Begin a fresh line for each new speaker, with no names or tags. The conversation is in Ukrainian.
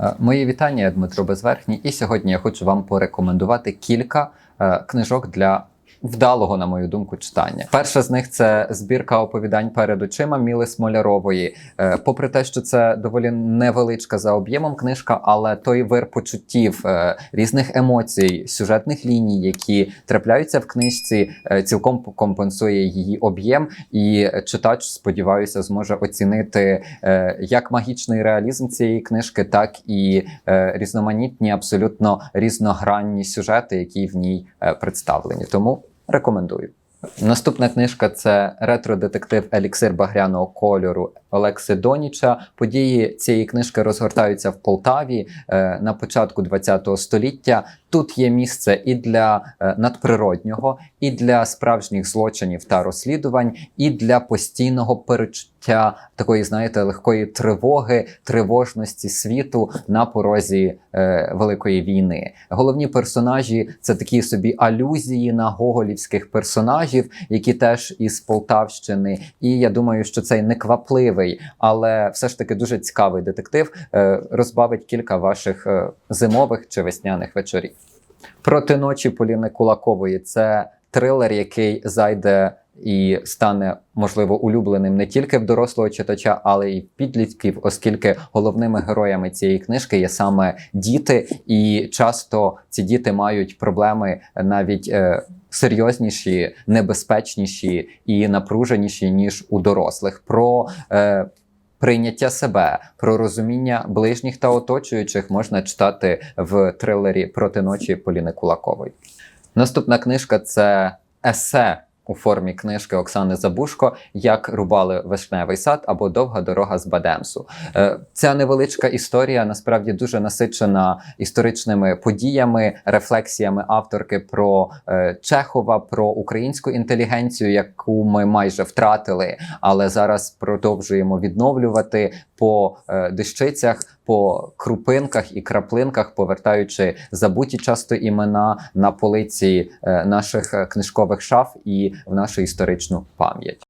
Е, Мої вітання, я Дмитро Безверхній, і сьогодні я хочу вам порекомендувати кілька е, книжок для вдалого, на мою думку, читання. Перша з них це збірка оповідань перед очима Міли Смолярової. Е, попри те, що це доволі невеличка за об'ємом книжка, але той вир почуттів, е, різних емоцій, сюжетних ліній, які трапляються в книжці, е, цілком компенсує її об'єм, і читач, сподіваюся, зможе оцінити як магічний реалізм цієї книжки, так і різноманітні, абсолютно різногранні сюжети, які в ній представлені. Тому рекомендую. Наступна книжка це ретро-детектив Еліксир багряного кольору Олекси Доніча. Події цієї книжки розгортаються в Полтаві е, на початку ХХ століття. Тут є місце і для е, надприроднього, і для справжніх злочинів та розслідувань, і для постійного перечуття такої, знаєте, легкої тривоги, тривожності світу на порозі е, Великої війни. Головні персонажі це такі собі алюзії на гоголівських персонажів, які теж із Полтавщини. І я думаю, що цей неквапливий, але все ж таки дуже цікавий детектив е, розбавить кілька ваших е, зимових чи весняних вечорів. Проти ночі Поліни Кулакової це трилер, який зайде і стане можливо улюбленим не тільки в дорослого читача, але й в підлітків, оскільки головними героями цієї книжки є саме діти, і часто ці діти мають проблеми навіть. Е, Серйозніші, небезпечніші і напруженіші ніж у дорослих. Про е, прийняття себе, про розуміння ближніх та оточуючих можна читати в трилері проти ночі Поліни Кулакової. Наступна книжка це есе у формі книжки Оксани Забушко Як рубали вишневий сад або Довга дорога з Бадемсу. Е, Ця невеличка історія насправді дуже насичена історичними подіями, рефлексіями авторки про е, Чехова, про українську інтелігенцію, яку ми майже втратили, але зараз продовжуємо відновлювати по е, дещицях, по крупинках і краплинках, повертаючи забуті часто імена на полиці е, наших е, книжкових шаф і в нашу історичну пам'ять.